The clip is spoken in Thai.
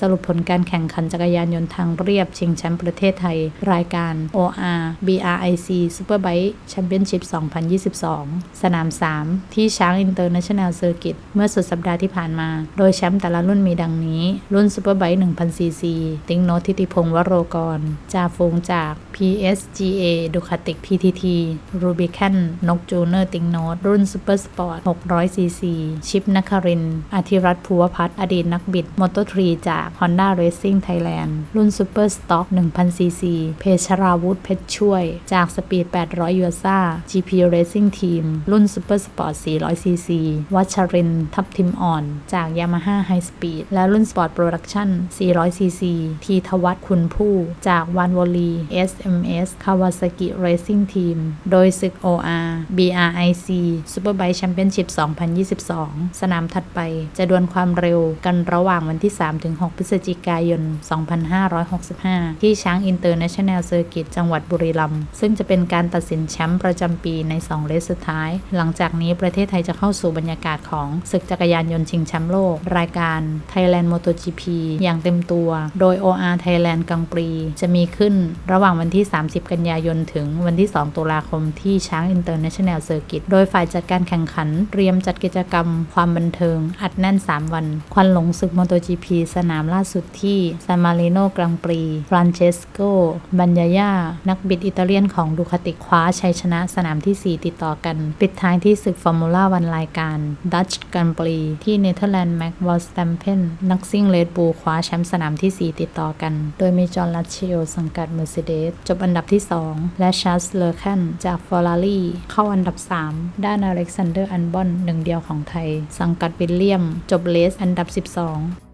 สรุปผลการแข่งขันจักรยานยนต์ทางเรียบชิงแชมป์ประเทศไทย รายการ OR BRIC Superbike Championship 2022 สนาม 3 ที่ช้าง International Circuit เมื่อสุดสัปดาห์ที่ผ่านมา โดยแชมป์แต่ละรุ่นมีดังนี้ รุ่น Superbike 1000cc ติงโนทิติพงศ์วโรกรจ่าฟงจาก PSGA ดูคาติก PTT Rubicon นกจูเนอร์ติงโนตรุ่น Super Sport 600cc ชิปนครินอธิรัตน์ภูวพัฒน์อดีตนักบิด Moto3 จาก Honda Racing Thailand รุ่น Super Stock 1000cc เพชราวุธเพชรช่วย จาก Speed 800 u s a GP Racing Team รุ่น Super Sport 400cc วัชรินทับทิมอ่อน จาก Yamaha High Speed และรุ่น Sport Production 400cc ทีทวัฒน์คุณผู้ จากวันวลี SMS Kawasaki Racing Team โดยศึก OR BRIC Superbike Championship 2022 สนามถัดไปจะดวลความเร็วกันระหว่างวันที่ 3-6พฤศจิกายน 2565 ที่ช้าง International Circuit จังหวัดบุรีรัมย์ซึ่งจะเป็นการตัดสินแชมป์ประจำปีใน 2 เลสสุดท้าย หลังจากนี้ประเทศไทยจะเข้าสู่บรรยากาศของศึกจักรยานยนต์ชิงแชมป์โลก รายการ Thailand MotoGP อย่างเต็มตัว โดย OR Thailand กังปรี จะมีขึ้นระหว่างวันที่ 30 กันยายน ถึงวันที่ 2 ตุลาคมที่ช้าง International Circuit โดยฝ่ายจัดการแข่งขันเตรียมจัดกิจกรรม ความบันเทิง อัดแน่น 3 วัน ควันหลงศึก MotoGP สนามล่าสุดที่ซานมาริโนกรังปรีฟรานเชสโกบัญญายานักบิดอิตาเลียนของดูคาติคว้าชัยชนะสนามที่ 4 ติดต่อกัน ปิดท้ายที่ศึกฟอร์มูล่าวันรายการดัชกันปรีที่เนเธอร์แลนด์แม็กวอลสแตมเพนนักซิ่งเลดบูคว้าแชมป์สนามที่ 4 ติดต่อกัน โดยมีจอห์นลัชเชลสังกัด Mercedes จบอันดับที่ 2 และชาร์ลส์เลอร์แคนจาก Ferrari เข้าอันดับ 3 ด้านอเล็กซานเดอร์อันบอนหนึ่งเดียวของไทย สังกัดวิลเลียม จบเลสอันดับ 12